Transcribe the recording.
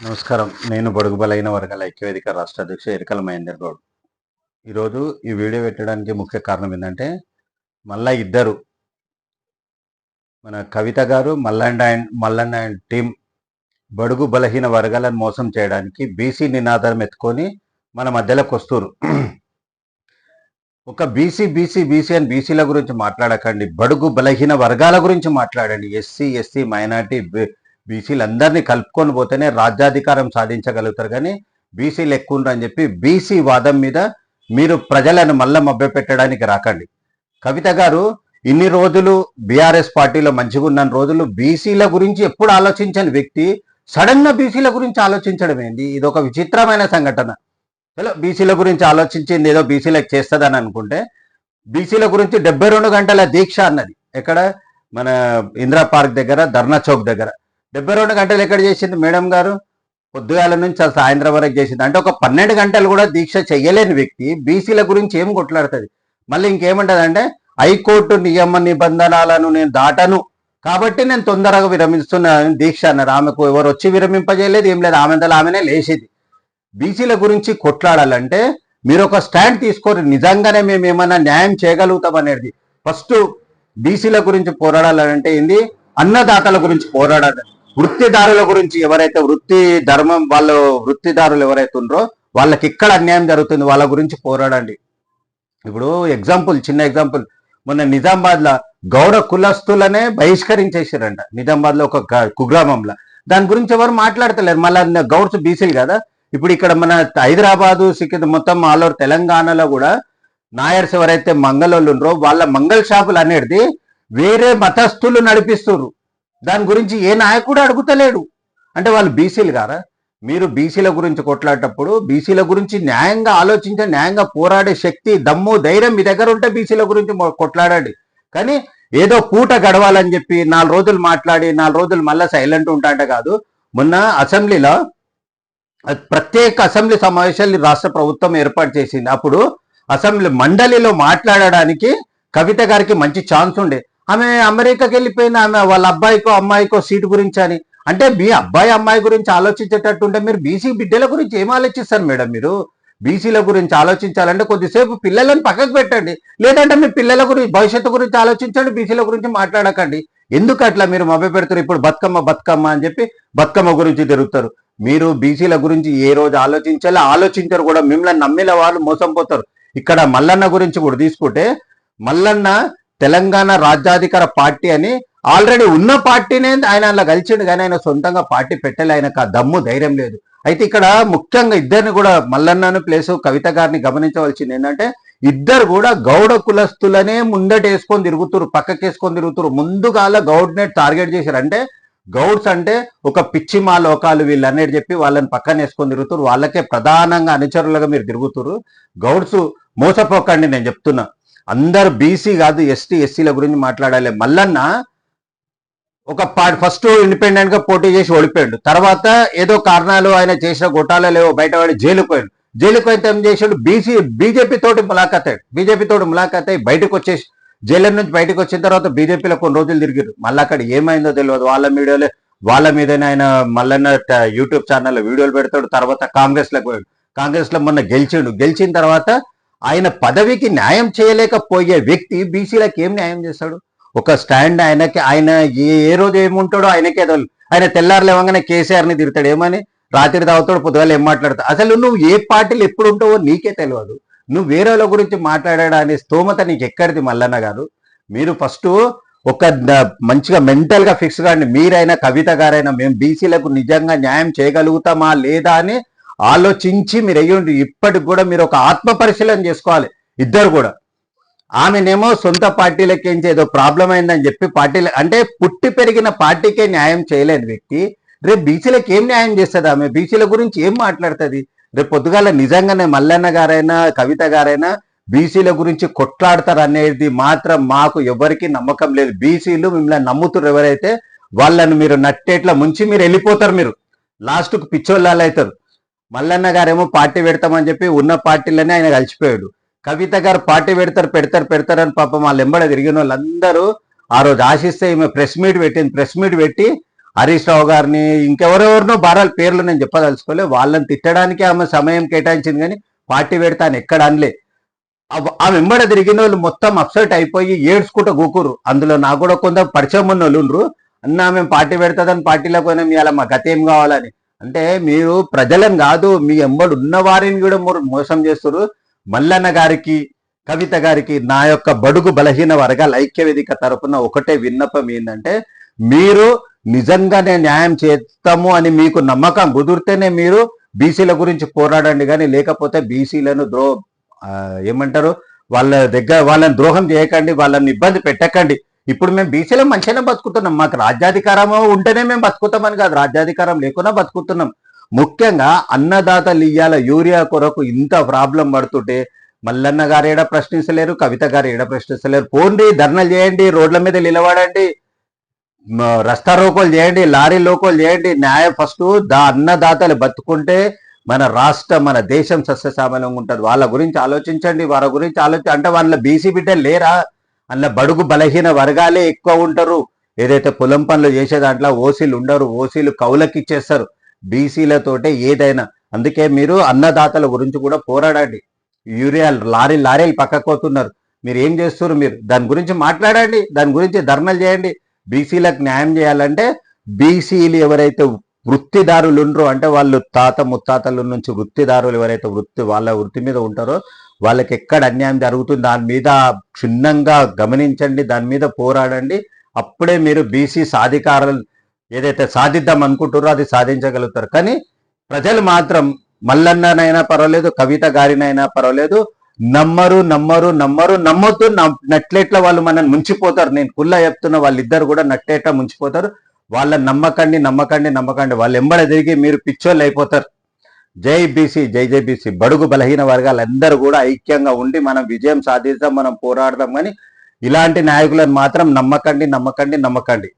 నమస్కారం. నేను బడుగు బలైన వర్గాల ఐక్యవేదిక రాష్ట్ర అధ్యక్షుడు ఎరికల మహేందర్ గౌడ్. ఈరోజు ఈ వీడియో పెట్టడానికి ముఖ్య కారణం ఏంటంటే మళ్ళా ఇద్దరు మన కవిత గారు Mallanna and Mallanna and team బడుగు బలహీన వర్గాలను మోసం చేయడానికి బీసీ నినాదం ఎత్తుకొని మన మధ్యలోకి వస్తురు ఒక బీసీ బీసీ బీసీ అని బీసీల గురించి మాట్లాడకండి. బడుగు బలహీన వర్గాల గురించి మాట్లాడండి. ఎస్సీ ఎస్సీ మైనార్టీ బీసీలందరినీ కలుపుకొని పోతేనే రాజ్యాధికారం సాధించగలుగుతారు. కానీ బీసీలు ఎక్కువ అని చెప్పి బీసీ వాదం మీద మీరు ప్రజలను మళ్ళా మభ్యపెట్టడానికి రాకండి. కవిత గారు ఇన్ని రోజులు బీఆర్ఎస్ పార్టీలో మంచిగా ఉన్న రోజులు బీసీల గురించి ఎప్పుడు ఆలోచించని వ్యక్తి సడన్గా బీసీల గురించి ఆలోచించడం ఏంది? ఇది ఒక విచిత్రమైన సంఘటన. హలో బీసీల గురించి ఆలోచించింది ఏదో బీసీలకు చేస్తుందని అనుకుంటే బీసీల గురించి డెబ్బై రెండు గంటల దీక్ష అన్నది. ఎక్కడ? మన ఇందిరా పార్క్ దగ్గర ధర్నా చౌక్ దగ్గర. డెబ్బై రెండు గంటలు ఎక్కడ చేసింది మేడం గారు? పొద్దుగాల నుంచి అసలు సాయంత్రం వరకు చేసింది. అంటే ఒక పన్నెండు గంటలు కూడా దీక్ష చెయ్యలేని వ్యక్తి బీసీల గురించి ఏం కొట్లాడుతుంది? మళ్ళీ ఇంకేమంటది అంటే హైకోర్టు నియమ నిబంధనలను నేను దాటను. కాబట్టి నేను తొందరగా విరమిస్తున్నాను దీక్ష అన్నారు ఆమెకు ఎవరు వచ్చి విరమింపజేయలేదు ఏం లేదు. ఆమె ఆమెనే లేచేది. బీసీల గురించి కొట్లాడాలంటే మీరు ఒక స్టాండ్ తీసుకొని నిజంగానే మేము ఏమైనా న్యాయం చేయగలుగుతాం అనేది. ఫస్ట్ బీసీల గురించి పోరాడాలంటే ఏంది? అన్నదాతల గురించి పోరాడాలి. వృత్తిదారుల గురించి ఎవరైతే వృత్తి ధర్మం వాళ్ళు వృత్తిదారులు ఎవరైతే ఉన్నారో వాళ్ళకి ఇక్కడ అన్యాయం జరుగుతుంది వాళ్ళ గురించి పోరాడండి. ఇప్పుడు ఎగ్జాంపుల్ చిన్న ఎగ్జాంపుల్ మొన్న నిజామాబాద్లో గౌడ కులస్తులనే బహిష్కరించేసారంట నిజామాబాద్లో ఒక గ- కుగ్రామంలో. దాని గురించి ఎవరు మాట్లాడతలేరు. మళ్ళీ గౌడ్స్ బీసీలు కదా. ఇప్పుడు ఇక్కడ మన హైదరాబాదు సిక్కిం మొత్తం ఆల్ ఓవర్ తెలంగాణలో కూడా నాయర్స్ ఎవరైతే మంగళోళ్ళు ఉన్నారో వాళ్ళ మంగళ షాపులు అనేది వేరే మతస్థులు నడిపిస్తున్నారు. దాని గురించి ఏ నాయకుడు అడుగుతలేడు. అంటే వాళ్ళు బీసీలు కారా? మీరు బీసీల గురించి కొట్లాడేటప్పుడు బీసీల గురించి న్యాయంగా ఆలోచించే న్యాయంగా పోరాడే శక్తి దమ్ము ధైర్యం మీ దగ్గర ఉంటే బీసీల గురించి కొట్లాడండి. కానీ ఏదో పూట గడవాలని చెప్పి నాలుగు రోజులు మాట్లాడి నాలుగు రోజులు మళ్ళీ సైలెంట్ ఉంటాంట కాదు. మొన్న అసెంబ్లీలో ప్రత్యేక అసెంబ్లీ సమావేశాలు రాష్ట్ర ప్రభుత్వం ఏర్పాటు చేసింది. అప్పుడు అసెంబ్లీ మండలిలో మాట్లాడడానికి కవిత గారికి మంచి ఛాన్స్ ఉండే. ఆమె అమెరికాకి వెళ్ళిపోయిన ఆమె వాళ్ళ అబ్బాయికో అమ్మాయికో సీటు గురించి అని. అంటే మీ అబ్బాయి అమ్మాయి గురించి ఆలోచించేటట్టు ఉంటే మీరు బీసీ బిడ్డల గురించి ఏం ఆలోచిస్తారు మేడం మీరు? బీసీల గురించి ఆలోచించాలంటే కొద్దిసేపు పిల్లలను పక్కకు పెట్టండి. లేదంటే మీ పిల్లల గురించి భవిష్యత్తు గురించి ఆలోచించండి బీసీల గురించి మాట్లాడకండి. ఎందుకు అట్లా మీరు మభ్య పెడతారు ఇప్పుడు బతుకమ్మ బతుకమ్మ అని చెప్పి బతుకమ్మ గురించి తిరుగుతారు మీరు బీసీల గురించి ఏ రోజు ఆలోచించాలో ఆలోచించరు కూడా. మిమ్మల్ని నమ్మిన వాళ్ళు మోసం పోతారు. ఇక్కడ మల్లన్న గురించి కూడా తీసుకుంటే మల్లన్న తెలంగాణ రాజ్యాధికార పార్టీ అని ఆల్రెడీ ఉన్న పార్టీనే ఆయన అలా కలిసిండు కానీ ఆయన సొంతంగా పార్టీ పెట్టలే. ఆయనకు ఆ దమ్ము ధైర్యం లేదు. అయితే ఇక్కడ ముఖ్యంగా ఇద్దరిని కూడా మల్లన్నను ప్లేస్ కవిత గారిని గమనించవలసింది ఏంటంటే ఇద్దరు కూడా గౌడ కులస్తులనే ముందటేసుకొని తిరుగుతురు పక్కకేసుకొని తిరుగుతురు. ముందుగాల గౌడ్నే టార్గెట్ చేశారు. అంటే గౌడ్స్ అంటే ఒక పిచ్చి మా లోకాలు వీళ్ళు చెప్పి వాళ్ళని పక్కన వేసుకొని తిరుగుతురు. వాళ్ళకే ప్రధానంగా అనుచరులుగా మీరు తిరుగుతురు. గౌడ్స్ మోసపోకండి నేను చెప్తున్నా. అందరు బీసీ కాదు ఎస్టీ ఎస్సీల గురించి మాట్లాడాలి. మల్లన్న ఒక ఫస్ట్ ఇండిపెండెంట్గా పోటీ చేసి ఓడిపోయాడు. తర్వాత ఏదో కారణాలు ఆయన చేసిన గొట్టాలు లేవో బయటపడి జైలుకు పోయాడు. జైలుకు అయితే ఏం చేసాడు? బీసీ బీజేపీ తోటి ములాఖాత్ అయ్యాడు. బీజేపీ తోటి ములాఖాత్ అయ్యి బయటకు వచ్చేసి జైలు నుంచి బయటకు వచ్చిన తర్వాత బీజేపీలో కొన్ని రోజులు తిరిగారు మళ్ళీ అక్కడ ఏమైందో తెలియదు. వాళ్ళ మీడియాలో వాళ్ళ మీదనే ఆయన మల్లన్న యూట్యూబ్ ఛానల్లో వీడియోలు పెడతాడు. తర్వాత కాంగ్రెస్లో పోయాడు. కాంగ్రెస్లో మొన్న గెలిచిండు. గెలిచిన తర్వాత ఆయన పదవికి న్యాయం చేయలేకపోయే వ్యక్తి బీసీలకు ఏం న్యాయం చేస్తాడు? ఒక స్టాండ్ ఆయనకి ఆయన ఏ ఏ రోజు ఏముంటాడో ఆయనకే తెలియదు ఆయన తెల్లారు కేసీఆర్ని కేసీఆర్ తిడతాడు. ఏమని? రాత్రి తాగుతాడు పొద్దుగాలు ఏం మాట్లాడతాడు అసలు నువ్వు ఏ పార్టీలు ఎప్పుడు ఉంటావో నీకే తెలియదు నువ్వు వేరే వాళ్ళ గురించి మాట్లాడడానికి స్తోమత నీకు ఎక్కడిది మల్లన్న గారు? మీరు ఫస్ట్ ఒక మంచిగా మెంటల్గా ఫిక్స్ కాండి మీరైనా కవిత గారైనా మేము బీసీలకు నిజంగా న్యాయం చేయగలుగుతామా లేదా అని ఆలోచించి మీరు అయ్యండి ఇప్పటికి కూడా మీరు ఒక ఆత్మ పరిశీలన చేసుకోవాలి ఇద్దరు కూడా. ఆమెనేమో సొంత పార్టీలకేంచి ఏదో ప్రాబ్లం అయిందని చెప్పి పార్టీలు అంటే పుట్టి పెరిగిన పార్టీకే న్యాయం చేయలేని వ్యక్తి రేపు బీసీలకు ఏం న్యాయం చేస్తుంది ఆమె? బీసీల గురించి ఏం మాట్లాడుతుంది? రేపు పొద్దుగాల నిజంగానే మల్లన్న గారైనా కవిత గారైనా బీసీల గురించి కొట్లాడతారు అనేది మాత్రం మాకు ఎవరికి నమ్మకం లేదు. బీసీలు మిమ్మల్ని నమ్ముతారు ఎవరైతే వాళ్ళని మీరు నట్టేట్లా ముంచి మీరు వెళ్ళిపోతారు మీరు. లాస్ట్కు పిచ్చోళ్ళు అవుతారు మల్లన్న గారేమో పార్టీ పెడతామని చెప్పి ఉన్న పార్టీలనే ఆయన కలిసిపోయాడు. కవిత గారు పార్టీ పెడతారు పెడతారు పెడతారని పాపం వాళ్ళ ఎంబడ తిరిగిన వాళ్ళందరూ ఆ రోజు ఆశిస్తే ఈమె ప్రెస్ మీట్ పెట్టింది. ప్రెస్ మీట్ పెట్టి హరీష్ రావు గారిని ఇంకెవరెవరినో భారాల పేర్లు నేను చెప్పదలుచుకోలే. వాళ్ళని తిట్టడానికి ఆమె సమయం కేటాయించింది కానీ పార్టీ పెడతాను ఎక్కడ అనలే. ఆ- వెంబడ తిరిగిన వాళ్ళు మొత్తం అప్సెట్ అయిపోయి ఏడ్చుకుంటూ కూకురు అందులో నాకు కూడా కొంత పరిచయం ఉన్న వాళ్ళు అన్న అన్నా మేము పార్టీ పెడతాదని పార్టీలో పోయినా. మీ అలా మా గత ఏం కావాలని. అంటే మీరు ప్రజలను కాదు మీ ఎంబడి ఉన్న వారిని కూడా మీరు మోసం చేస్తారు మల్లన్న గారికి కవిత గారికి నా యొక్క బడుగు బలహీన వర్గాల ఐక్య వేదిక తరఫున ఒకటే విన్నపం ఏంటంటే మీరు నిజంగానే న్యాయం చేస్తాము అని మీకు నమ్మకం కుదిరితేనే మీరు బీసీల గురించి పోరాడండి కానీ లేకపోతే బీసీలను ద్రో ఏమంటారు? వాళ్ళ దగ్గర వాళ్ళని ద్రోహం చేయకండి వాళ్ళని ఇబ్బంది పెట్టకండి. ఇప్పుడు మేము బీసీలో మంచిగానే బతుకుతున్నాం. మాకు రాజ్యాధికారం ఉంటేనే మేము బతుకుతామని కాదు. రాజ్యాధికారం లేకుండా బతుకుతున్నాం. ముఖ్యంగా అన్నదాతలు ఇయ్యాల యూరియా కొరకు ఇంత ప్రాబ్లం పడుతుంటే మల్లన్న గారు ఏడ ప్రశ్నించలేరు కవిత గారు ఏడ ప్రశ్నించలేరు పోండి ధర్నలు చేయండి రోడ్ల మీద నిలబడండి రస్తా రోకోలు చేయండి లారీ లోకోలు చేయండి. న్యాయం ఫస్ట్ దా అన్నదాతలు బతుకుంటే మన రాష్ట్రం మన దేశం సస్యశ్యామలంగా ఉంటుంది. వాళ్ళ గురించి ఆలోచించండి వాళ్ళ గురించి ఆలోచి అంటే వాళ్ళ బీసీ బిడ్డలు లేరా? అందులో బడుగు బలహీన వర్గాలే ఎక్కువ ఉంటారు. ఏదైతే పొలం పనులు చేసే దాంట్లో ఓసీలు ఉండరు ఓసీలు కౌలకి ఇచ్చేస్తారు బీసీలతోటే ఏదైనా. అందుకే మీరు అన్నదాతల గురించి కూడా పోరాడండి. యూరియా లారీ లారీలు పక్కకోతున్నారు మీరు ఏం చేస్తున్నారు మీరు? దాని గురించి మాట్లాడండి. దాని గురించి ధర్నాలు చేయండి. బీసీలకు న్యాయం చేయాలంటే బీసీలు ఎవరైతే వృత్తిదారులు ఉండరు అంటే వాళ్ళు తాత ముత్తాతల నుంచి వృత్తిదారులు ఎవరైతే వృత్తి వాళ్ళ వృత్తి మీద ఉంటారో వాళ్ళకి ఎక్కడ అన్యాయం జరుగుతుంది దాని మీద క్షుణ్ణంగా గమనించండి దాని మీద పోరాడండి. అప్పుడే మీరు బీసీ సాధికారాలు ఏదైతే సాధిద్దాం అనుకుంటారో అది సాధించగలుగుతారు. కానీ ప్రజలు మాత్రం మల్లన్ననైనా పర్వాలేదు కవిత గారినైనా పర్వాలేదు నమ్మరు నమ్మరు నమ్మరు నమ్మొద్దు నట్లేట్ల నట్లెట్ల వాళ్ళు మనల్ని ముంచిపోతారు. నేను కుల్లా చెప్తున్న వాళ్ళిద్దరు కూడా నట్టేట ముంచిపోతారు. వాళ్ళ నమ్మకండి నమ్మకండి నమ్మకండి. వాళ్ళు ఎంబడ తిరిగి మీరు పిచ్చోళ్ళు అయిపోతారు. జై బీసీ జై జై బీసీ. బడుగు బలహీన వర్గాలందరూ కూడా ఐక్యంగా ఉండి మనం విజయం సాధిస్తాం మనం పోరాడదాం కానీ ఇలాంటి నాయకులను మాత్రం నమ్మకండి నమ్మకండి నమ్మకండి.